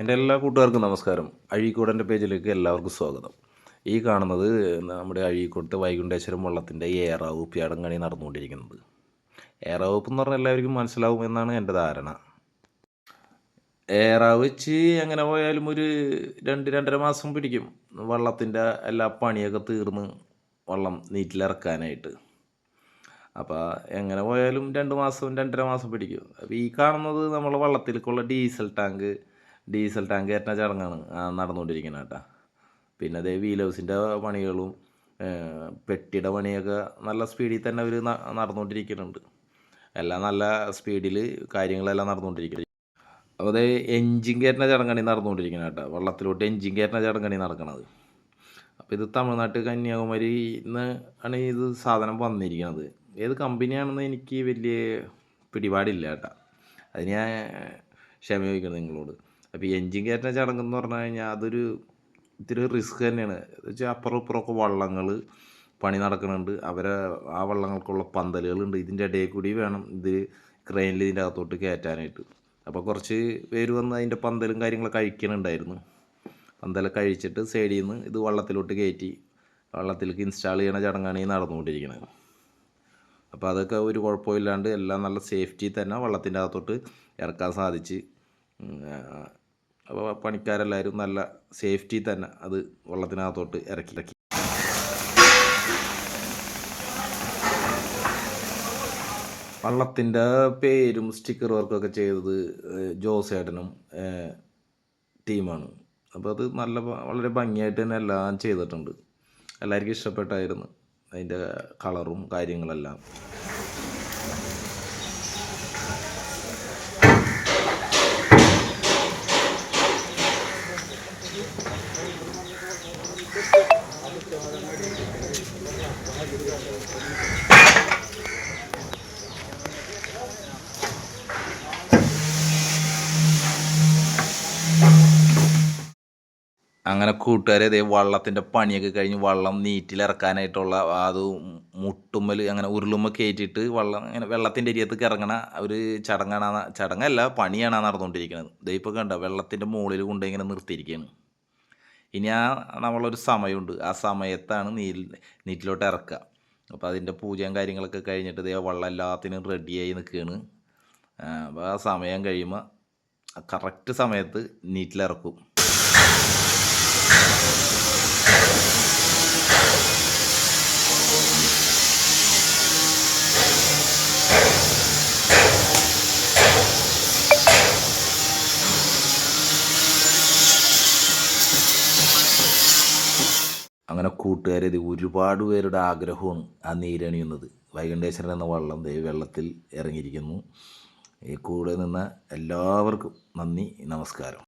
എന്റെ എല്ലാ കൂട്ടുകാർക്കും നമസ്കാരം. അഴീക്കോടന്റെ പേജിലേക്ക് എല്ലാവർക്കും സ്വാഗതം. ഈ കാണുന്നത് നമ്മുടെ അഴീക്കോട്ട് വൈകുണ്ഠേശ്വരം വള്ളത്തിന്റെ ഏറാവ് പിയാടങ്കണി നടന്നുകൊണ്ടിരിക്കുന്നത്. ഏറാവൂപ്പ് എന്ന് പറഞ്ഞാൽ എല്ലാവർക്കും മനസ്സിലാവും എന്നാണ് എന്റെ ധാരണ. ഏറാവ് വെച്ച് എങ്ങനെ പോയാലും ഒരു രണ്ട് രണ്ടര മാസം പിടിക്കും വള്ളത്തിന്റെ എല്ലാ പണിയൊക്കെ തീർന്ന് വള്ളം നീറ്റിലിറക്കാനായിട്ട്. അപ്പോൾ എങ്ങനെ പോയാലും രണ്ട് മാസം രണ്ടര മാസം പിടിക്കും. അപ്പോൾ ഈ കാണുന്നത് നമ്മളെ വള്ളത്തിലേക്കുള്ള ഡീസൽ ടാങ്ക് ഡീസൽ ടാങ്ക് കയറ്റുന്ന ചടങ്ങാണ് നടന്നുകൊണ്ടിരിക്കുന്നത് കേട്ടോ. പിന്നെ അതേ വീൽ ഹൗസിന്റെ പണികളും പെട്ടിയുടെ പണിയൊക്കെ നല്ല സ്പീഡിൽ തന്നെ അവർ നടന്നുകൊണ്ടിരിക്കുന്നുണ്ട്. എല്ലാം നല്ല സ്പീഡിൽ കാര്യങ്ങളെല്ലാം നടന്നുകൊണ്ടിരിക്കുന്നത് അപ്പോൾ അതേ എൻജിൻ കയറ്റുന്ന ചടങ്ങണി നടന്നുകൊണ്ടിരിക്കുന്നത് കേട്ടോ. വള്ളത്തിലോട്ട് എൻജിൻ കയറ്റുന്ന ചടങ്ങണി നടക്കുന്നത് അപ്പോൾ ഇത് തമിഴ്നാട്ട് കന്യാകുമാരി നിന്ന് ആണ് ഇത് സാധനം വന്നിരിക്കുന്നത്. ഏത് കമ്പനിയാണെന്ന് എനിക്ക് വലിയ പിടിപാടില്ല കേട്ടോ. അത് ഞാൻ ക്ഷമ ചോദിക്കണം നിങ്ങളോട്. അപ്പോൾ ഈ എൻജിൻ കയറ്റുന്ന ചടങ്ങ് എന്ന് പറഞ്ഞു കഴിഞ്ഞാൽ അതൊരു ഇത്തിരി റിസ്ക് തന്നെയാണ്. എന്ന് വെച്ചാൽ അപ്പുറം ഇപ്പുറമൊക്കെ വള്ളങ്ങൾ പണി നടക്കുന്നുണ്ട് അവരെ ആ വള്ളങ്ങൾക്കുള്ള പന്തലുകളുണ്ട്. ഇതിന്റെ ഇടയിൽ കൂടി വേണം ഇത് ക്രെയിനിൽ ഇതിന്റെ അകത്തോട്ട് കയറ്റാനായിട്ട്. അപ്പോൾ കുറച്ച് പേര് വന്ന് അതിന്റെ പന്തലും കാര്യങ്ങളൊക്കെ കഴിക്കണുണ്ടായിരുന്നു പന്തലൊക്കെ കഴിച്ചിട്ട് സൈഡിൽ നിന്ന് ഇത് വള്ളത്തിലോട്ട് കയറ്റി വള്ളത്തിലേക്ക് ഇൻസ്റ്റാൾ ചെയ്യണ ചടങ്ങാണ് ഈ നടന്നുകൊണ്ടിരിക്കുന്നത് അപ്പോൾ അതൊക്കെ ഒരു കുഴപ്പമില്ലാണ്ട് എല്ലാം നല്ല സേഫ്റ്റി തന്നെ വള്ളത്തിന്റെ അകത്തോട്ട് ഇറക്കാൻ സാധിച്ച്. പണിക്കാരെല്ലാവരും നല്ല സേഫ്റ്റി തന്നെ അത് വെള്ളത്തിനകത്തോട്ട് ഇറക്കി. ഇറക്കി വള്ളത്തിന്റെ പേരും സ്റ്റിക്കർ വർക്കൊക്കെ ചെയ്തത് ജോസേട്ടനും ടീമാണ്. അപ്പോൾ അത് നല്ല വളരെ ഭംഗിയായിട്ട് തന്നെ എല്ലാം ചെയ്തിട്ടുണ്ട്. എല്ലാവർക്കും ഇഷ്ടപ്പെട്ടായിരുന്നു അതിന്റെ കളറും കാര്യങ്ങളെല്ലാം. അങ്ങനെ കൂട്ടുകാരെ ഇതേ വള്ളത്തിന്റെ പണിയൊക്കെ കഴിഞ്ഞ് വള്ളം നീറ്റിലിറക്കാനായിട്ടുള്ള അത് മുട്ടുമ്മൽ അങ്ങനെ ഉരുളുമ്മ കയറ്റിയിട്ട് വള്ളം അങ്ങനെ വെള്ളത്തിന്റെ അരിയത്തേക്ക് ഇറങ്ങണ ഒരു ചടങ്ങാണ് ചടങ്ങല്ല പണിയാണ് നടന്നുകൊണ്ടിരിക്കുന്നത് ഇതേ ഇപ്പോൾ കണ്ട വെള്ളത്തിന്റെ മുകളിൽ കൊണ്ടിങ്ങനെ നിർത്തിയിരിക്കുകയാണ് ഇനി ആ നമ്മളൊരു സമയമുണ്ട്. ആ സമയത്താണ് നീൽ നീറ്റിലോട്ട് ഇറക്കുക. അപ്പോൾ അതിന്റെ പൂജയും കാര്യങ്ങളൊക്കെ കഴിഞ്ഞിട്ട് ഇതേ വള്ളം എല്ലാത്തിനും റെഡിയായി നിൽക്കുകയാണ്. അപ്പോൾ ആ സമയം കഴിയുമ്പോൾ കറക്റ്റ് സമയത്ത് നീറ്റിലിറക്കും. അങ്ങനെ കൂട്ടുകാരത് ഒരുപാട് പേരുടെ ആഗ്രഹമാണ് ആ നീരണിയുന്നത്. വൈകണ്ഠേശ്വരൻ എന്ന വള്ളം ദൈവ വെള്ളത്തിൽ ഇറങ്ങിയിരിക്കുന്നു. ഈ കൂടെ നിന്ന എല്ലാവർക്കും നന്ദി നമസ്കാരം.